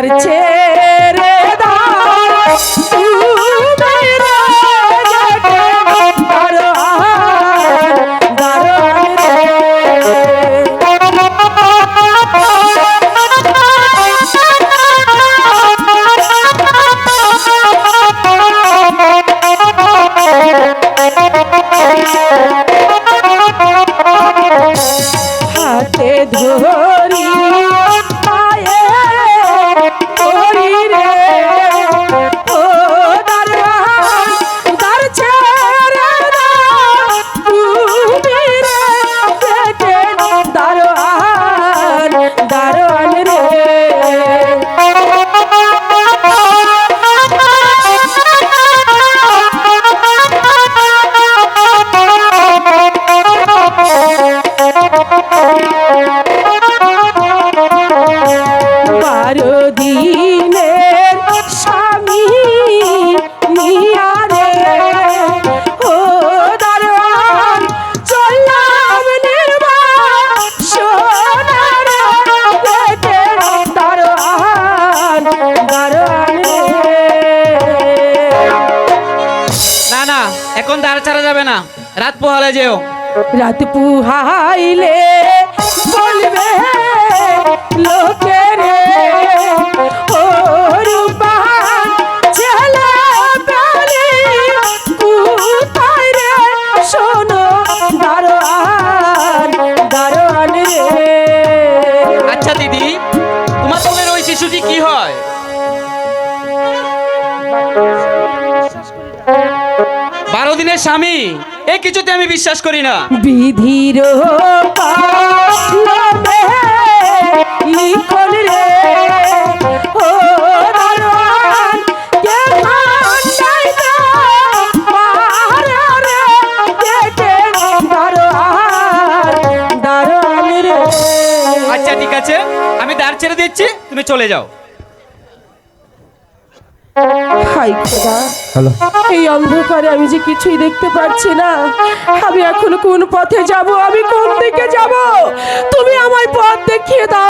আর ছে চিরদিনের স্বামী মিয়ারে ও দারোয়ান না না এখন ছাড়া যাবে না। রাত পোহালে রাত পুহাইলে বলবে লোকের শিশুটি কি হয়? বারো দিনের স্বামী এই কিছুতে আমি বিশ্বাস করি না। বিধির ছেড়ে দিচ্ছি তুমি চলে যাও। হাই খোদা। হ্যালো। এই অন্ধকারে আমি যে কিছুই দেখতে পাচ্ছি না আমি এখন কোন পথে যাব? আমি কোন দিকে যাব? তুমি আমায় পথ দেখিয়ে দাও।